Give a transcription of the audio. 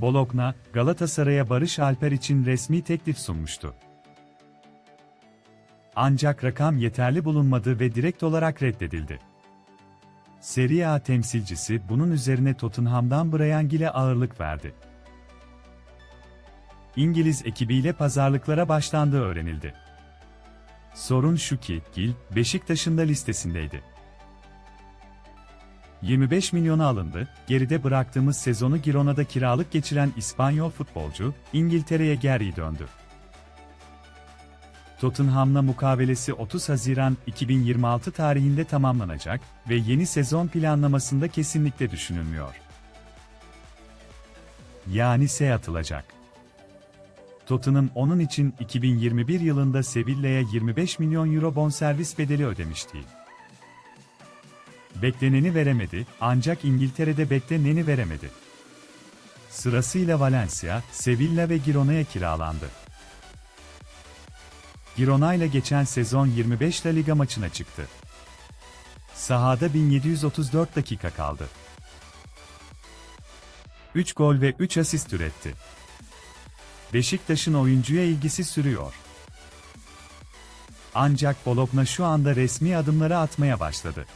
Bologna, Galatasaray'a Barış Alper için resmi teklif sunmuştu. Ancak rakam yeterli bulunmadı ve direkt olarak reddedildi. Serie A temsilcisi bunun üzerine Tottenham'dan Brian Gill'e ağırlık verdi. İngiliz ekibiyle pazarlıklara başlandığı öğrenildi. Sorun şu ki, Gil, Beşiktaş'ın da listesindeydi. 25 milyona alındı, geride bıraktığımız sezonu Girona'da kiralık geçiren İspanyol futbolcu, İngiltere'ye geri döndü. Tottenham'la mukavelesi 30 Haziran 2026 tarihinde tamamlanacak ve yeni sezon planlamasında kesinlikle düşünülmüyor. Yani S atılacak. Tottenham onun için 2021 yılında Sevilla'ya 25 milyon euro bonservis bedeli ödemişti. Bekleneni veremedi, ancak İngiltere'de bekleneni veremedi. Sırasıyla Valencia, Sevilla ve Girona'ya kiralandı. Girona ile geçen sezon 25 La Liga maçına çıktı. Sahada 1734 dakika kaldı. 3 gol ve 3 asist üretti. Beşiktaş'ın oyuncuya ilgisi sürüyor. Ancak Bologna şu anda resmi adımları atmaya başladı.